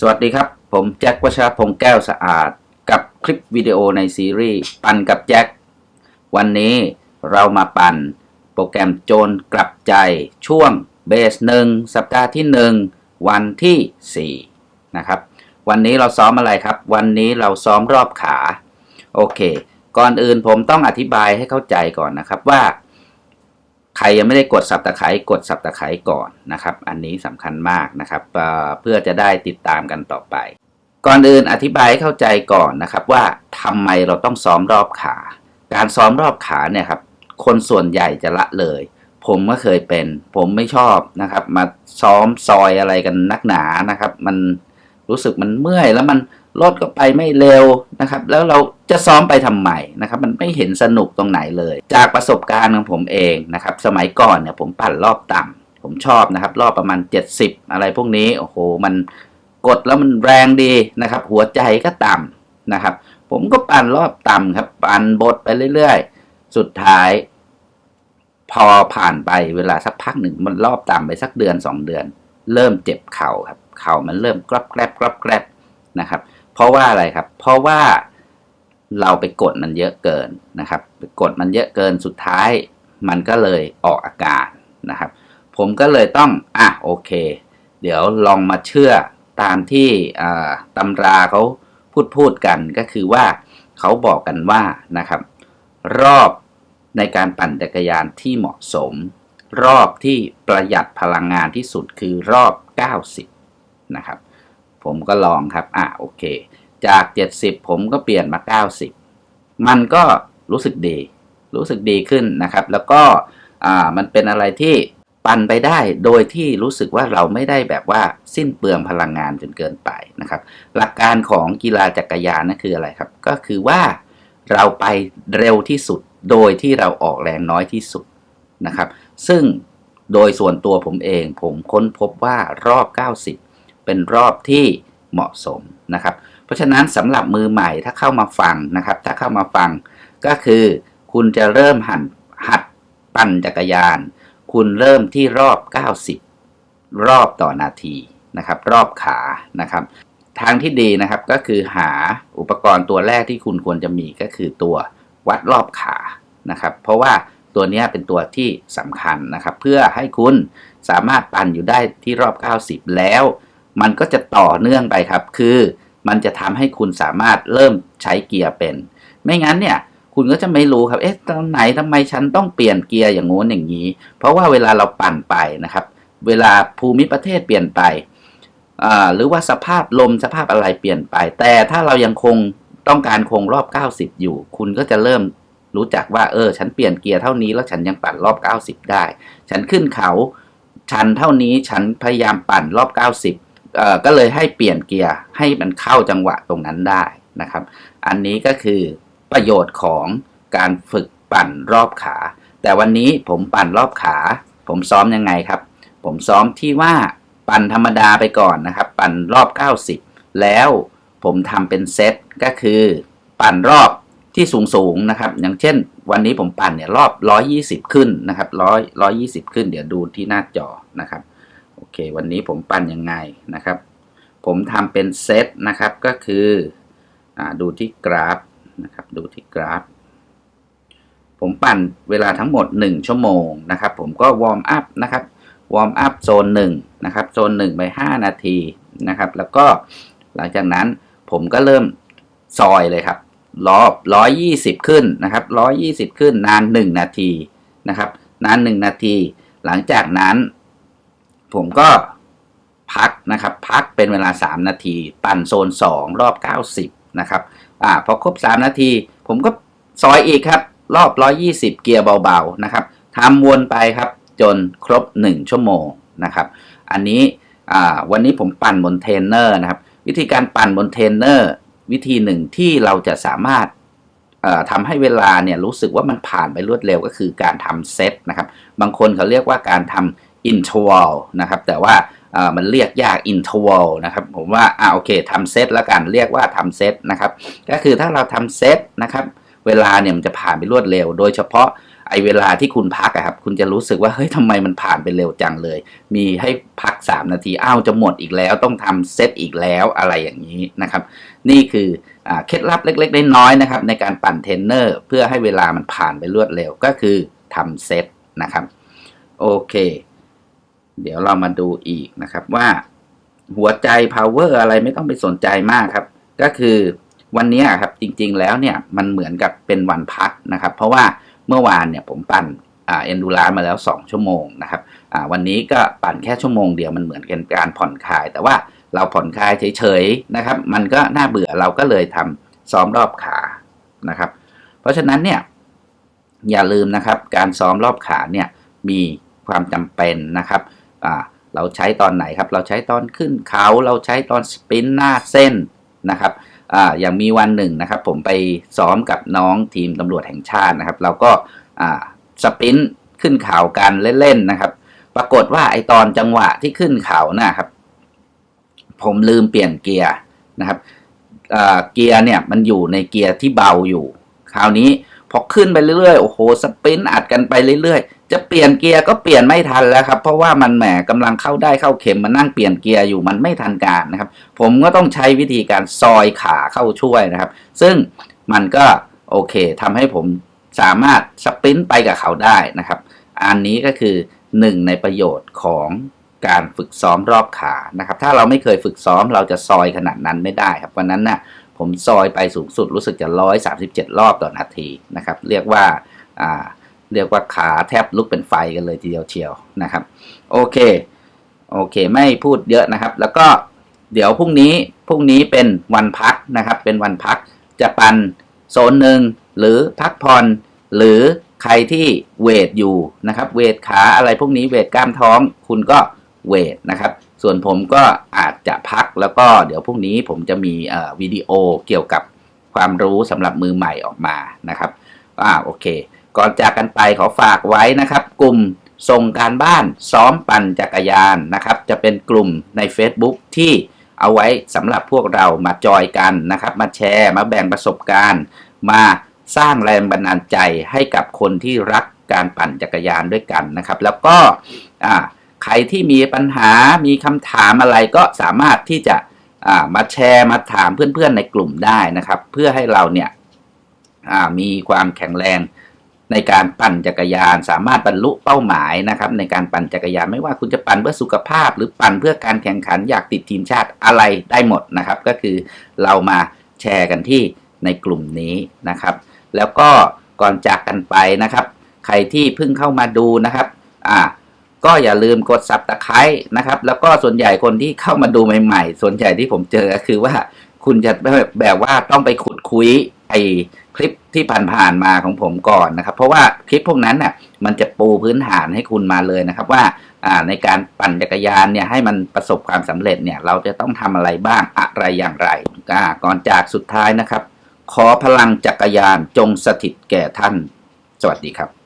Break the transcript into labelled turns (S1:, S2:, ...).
S1: สวัสดีครับ ผมแจ็ควัชรพงษ์แก้วสะอาด กับคลิปวิดีโอในซีรีส์ปั่นกับแจ็ค วันนี้เรามาปั่น โปรแกรมโจรกลับใจช่วงเบสหนึ่งสัปดาห์ที่1วันที่4นะครับ วันนี้เราซ้อมอะไรครับ วันนี้เราซ้อมรอบขา โอเค ก่อนอื่นผมต้องอธิบายให้เข้าใจก่อนนะครับว่า ใครยังไม่ได้กดสับตะไคร้กดสับตะไคร้ก่อนนะครับ อันนี้สำคัญมากนะครับเพื่อจะได้ติดตามกันต่อไป ก่อนอื่นอธิบายเข้าใจก่อนนะครับ ว่าทำไมเราต้องซ้อมรอบขา การซ้อมรอบขาเนี่ยครับคนส่วนใหญ่จะละเลย ผมก็เคยเป็น ผมไม่ชอบนะครับ มาซ้อมซอยอะไรกันนักหนานะครับ มัน รู้สึกมันเมื่อยแล้วมันรถก็ไปไม่เร็วนะครับ แล้วเราจะซ้อมไปทำไมนะครับ มันไม่เห็นสนุกตรงไหนเลย จากประสบการณ์ของผมเองนะครับ สมัยก่อนเนี่ยผมปั่นรอบต่ำผมชอบนะครับ รอบประมาณ 70 อะไรพวกนี้โอ้โหมันกดแล้วมันแรงดีนะครับ หัวใจก็ต่ำนะครับ ผมก็ปั่นรอบต่ำครับ ปั่นบทไปเรื่อยๆ สุดท้าย พอผ่านไปเวลาสักพักหนึ่งมันรอบต่ำไปสักเดือนสองเดือน เริ่มเจ็บเข่าครับ เข่ามันเริ่มกรอบแกรบกรอบแกรบนะครับ เพราะว่าอะไรครับ เพราะว่าเราไปกดมันเยอะเกินนะครับไปกดมันเยอะเกินสุดท้าย มันก็เลยออกอาการนะครับ ผมก็เลยต้องอะโอเค เดี๋ยวลองมาเชื่อตามที่ตำราเขาพูดพูดกันก็คือว่าเขาบอกกันว่านะครับ รอบในการปั่นจักรยานที่เหมาะสม รอบที่ประหยัดพลังงานที่สุดคือรอบ 90 นะครับ ผมก็ลองครับอะโอเค จาก 70 ผมก็เปลี่ยนมา 90 มันก็รู้สึกดี รู้สึกดีขึ้นนะครับ แล้วก็อ่ามันเป็นอะไรที่ปั่นไปได้โดยที่รู้สึกว่าเราไม่ได้แบบว่าสิ้นเปลืองพลังงานจนเกินไปนะครับ หลักการของกีฬาจักรยานนั่นคืออะไรครับ ก็คือว่าเราไปเร็วที่สุดโดยที่เราออกแรงน้อยที่สุดนะครับ ซึ่งโดยส่วนตัวผมเองผมค้นพบว่ารอบ 90 เป็นรอบที่เหมาะสมนะครับ เพราะฉะนั้นสำหรับมือใหม่ถ้าเข้ามาฟังนะครับ ถ้าเข้ามาฟังก็คือ คุณจะเริ่มหันหัดปั่นจักรยาน คุณเริ่มที่รอบ 90 รอบต่อนาทีนะครับ รอบขานะครับ ทางที่ดีนะครับก็คือหาอุปกรณ์ตัวแรกที่คุณควรจะมีก็คือตัววัดรอบขานะครับ เพราะว่าตัวนี้เป็นตัวที่สำคัญนะครับ เพื่อให้คุณสามารถปั่นอยู่ได้ที่รอบ 90 แล้ว มันก็จะต่อเนื่องไปครับ คือมันจะทำให้คุณสามารถเริ่มใช้เกียร์เป็น ไม่งั้นเนี่ย คุณก็จะไม่รู้ครับ เอ๊ะ ตอนไหนทำไมฉันต้องเปลี่ยนเกียร์อย่างงู้นอย่างนี้ เพราะว่าเวลาเราปั่นไปนะครับ เวลาภูมิประเทศเปลี่ยนไป หรือว่าสภาพลมสภาพอะไรเปลี่ยนไป แต่ถ้าเรายังคงต้องการคงรอบ 90 อยู่ คุณก็จะเริ่มรู้จักว่า เออ ฉันเปลี่ยนเกียร์เท่านี้แล้วฉันยังปั่นรอบ 90 ได้ ฉันขึ้นเขา ชันเท่านี้ฉันพยายามปั่นรอบ 90 ก็เลยให้เปลี่ยนเกียร์ให้มันเข้าจังหวะตรงนั้นได้นะครับ อันนี้ก็คือประโยชน์ของการฝึกปั่นรอบขา แต่วันนี้ผมปั่นรอบขา ผมซ้อมยังไงครับ ผมซ้อมที่ว่าปั่นธรรมดาไปก่อนนะครับ ปั่นรอบ 90 แล้วผมทำเป็นเซตก็คือ ปั่นรอบที่สูงสูงๆนะครับ อย่างเช่น วันนี้ผมปั่นเนี่ยรอบ 120 ขึ้นนะครับ100 120 ขึ้น เดี๋ยวดูที่หน้าจอนะครับ โอเค วันนี้ผมปั่นยังไงนะครับ ผมทำเป็นเซตนะครับก็คืออดูที่กราฟนะครับ ดูที่กราฟ ผมปั่นเวลาทั้งหมด 1 ชั่วโมงนะครับ ผมก็วอร์มอัพนะครับวอร์มอัพโซน1นะครับโซน1ไป5 นาทีนะครับ แล้วก็หลังจากนั้นผมก็เริ่มซอยเลยครับรอบ 120 ขึ้นนะครับ 120 ขึ้นนาน 1 นาทีนะครับ นาน 1 นาที หลังจากนั้น ผมก็พักนะครับ พักเป็นเวลา 3 นาที ปั่นโซน 2 รอบ 90 นะครับอ่าพอครบ 3 นาที ผมก็ซอยอีกครับ รอบ 120 เกียร์เบาๆนะครับทำวนไปครับจนครบ 1 ชั่วโมงนะครับ อันนี้อ่าวันนี้ผมปั่นบนเทรนเนอร์นะครับ วิธีการปั่นบนเทรนเนอร์ วิธีหนึ่งที่เราจะสามารถเอ่อทำให้เวลาเนี่ยรู้สึกว่ามันผ่านไปรวดเร็วก็คือการทำเซตนะครับ บางคนเขาเรียกว่าการทำ interval นะครับ แต่ว่ามันเรียกยาก interval นะครับ ผมว่าอ่าโอเคทำเซตแล้วกันเรียกว่าทำเซตนะครับ ก็คือถ้าเราทำเซตนะครับ เวลาเนี่ยมันจะผ่านไปรวดเร็ว โดยเฉพาะไอเวลาที่คุณพักอะครับคุณจะรู้สึกว่าเฮ้ยทำไมมันผ่านไปเร็วจังเลย มีให้พัก 3 นาทีอ้าวจะหมดอีกแล้วต้องทำเซตอีกแล้วอะไรอย่างนี้นะครับ นี่คืออเคล็ดลับเล็กๆน้อยๆนะครับ ในการปั่นเทรนเนอร์ เพื่อให้เวลามันผ่านไปรวดเร็วก็คือทำเซตนะครับ โอเค เดี๋ยวเรามาดูอีกนะครับว่าหัวใจ power อะไรไม่ต้องไปสนใจมากครับ ก็คือวันนี้ครับจริงๆแล้วเนี่ยมันเหมือนกับเป็นวันพักนะครับ เพราะว่าเมื่อวานเนี่ยผมปั่นเอนดูรานมาแล้ว 2 ชั่วโมงนะครับวันนี้ก็ปั่นแค่ชั่วโมงเดียวมันเหมือนกันการผ่อนคลาย แต่ว่าเราผ่อนคลายเฉยๆนะครับ มันก็น่าเบื่อเราก็เลยทำซ้อมรอบขานะครับ เพราะฉะนั้นเนี่ยอย่าลืมนะครับการซ้อมรอบขาเนี่ยมีความจำเป็นนะครับ อ่าเราใช้ตอนไหนครับ เราใช้ตอนขึ้นเขาเราใช้ตอนสปรินต์หน้าเส้นนะครับอ่าอย่างมีวันหนึ่งนะครับ ผมไปซ้อมกับน้องทีมตำรวจแห่งชาตินะครับ เราก็อ่าสปรินต์ขึ้นเขากันเล่นๆนะครับ ปรากฏว่าไอตอนจังหวะที่ขึ้นเขานะครับ ผมลืมเปลี่ยนเกียร์นะครับเกียร์เนี่ยมันอยู่ในเกียร์ที่เบาอยู่ คราวนี้ อขึ้นไปเรื่อยๆ โอ้โห สปรินต์อัดกันไปเรื่อยๆ จะเปลี่ยนเกียร์ก็เปลี่ยนไม่ทันแล้วครับ เพราะว่ามันแหมกำลังเข้าได้เข้าเข็มมานั่งเปลี่ยนเกียร์อยู่มันไม่ทันการนะครับ ผมก็ต้องใช้วิธีการซอยขาเข้าช่วยนะครับ ซึ่งมันก็โอเคทำให้ผมสามารถสปรินต์ไปกับเขาได้นะครับ อันนี้ก็คือหนึ่งในประโยชน์ของการฝึกซ้อมรอบขานะครับ ถ้าเราไม่เคยฝึกซ้อมเราจะซอยขนาดนั้นไม่ได้ครับวันนั้นน่ะ ผมซอยไปสูงสุดรู้สึกจะ 137 รอบต่อนาทีนะครับ เรียกว่าอ่าเรียกว่าขาแทบลุกเป็นไฟกันเลยทีเดียวเชียวนะครับ โอเค โอเค ไม่พูดเยอะนะครับ แล้วก็เดี๋ยวพรุ่งนี้พรุ่งนี้เป็นวันพักนะครับ เป็นวันพักจะปันโซนหนึ่งหรือพักผ่อนหรือใครที่เวทอยู่นะครับ เวทขาอะไรพวกนี้เวทกล้ามท้อง คุณก็เวทนะครับ ส่วนผมก็าจจะพัก แล้วก็เดี๋ยวพรุ่งนี้ผมจะมีวิดีโอเกี่ยวกับความรู้สำหรับมือใหม่ออกมานะครับอ่าโอเค ก่อนจากกันไปขอฝากไว้นะครับ กลุ่มส่งการบ้านซ้อมปั่นจักรยานนะครับ จะเป็นกลุ่มใน Facebook ที่เอาไว้สำหรับพวกเรามาจอยกันนะครับ มาแชร์มาแบ่งประสบการณ์ มาสร้างแรงบันดาลใจให้กับคนที่รักการปั่นจักรยานด้วยกันนะครับ แล้วก็อ่า ใครที่มีปัญหามีคำถามอะไรก็สามารถที่จะมาแชร์มาถามเพื่อนๆในกลุ่มได้นะครับ เพื่อให้เราเนี่ยมีความแข็งแรงในการปั่นจักรยาน สามารถบรรลุเป้าหมายนะครับ ในการปั่นจักรยานไม่ว่าคุณจะปั่นเพื่อสุขภาพ หรือปั่นเพื่อการแข่งขันอยากติดทีมชาติอะไรได้หมดนะครับ ก็คือเรามาแชร์กันที่ในกลุ่มนี้นะครับ แล้วก็ก่อนจากกันไปนะครับ ใครที่เพิ่งเข้ามาดูนะครับอ่า ก็อย่าลืมกดซับตะไคร้นะครับ แล้วก็ส่วนใหญ่คนที่เข้ามาดูใหม่ ๆ ส่วนใหญ่ที่ผมเจอก็คือว่าคุณจะแบบว่าต้องไปขุดคุยไอคลิปที่ผ่านๆมาของผมก่อนนะครับ เพราะว่าคลิปพวกนั้นน่ะมันจะปูพื้นฐานให้คุณมาเลยนะครับ ว่าในการปั่นจักรยานเนี่ยให้มันประสบความสำเร็จเนี่ยเราจะต้องทำอะไรบ้างอะไรอย่างไรก่อนจากสุดท้ายนะครับ ขอพลังจักรยานจงสถิตแก่ท่าน สวัสดีครับ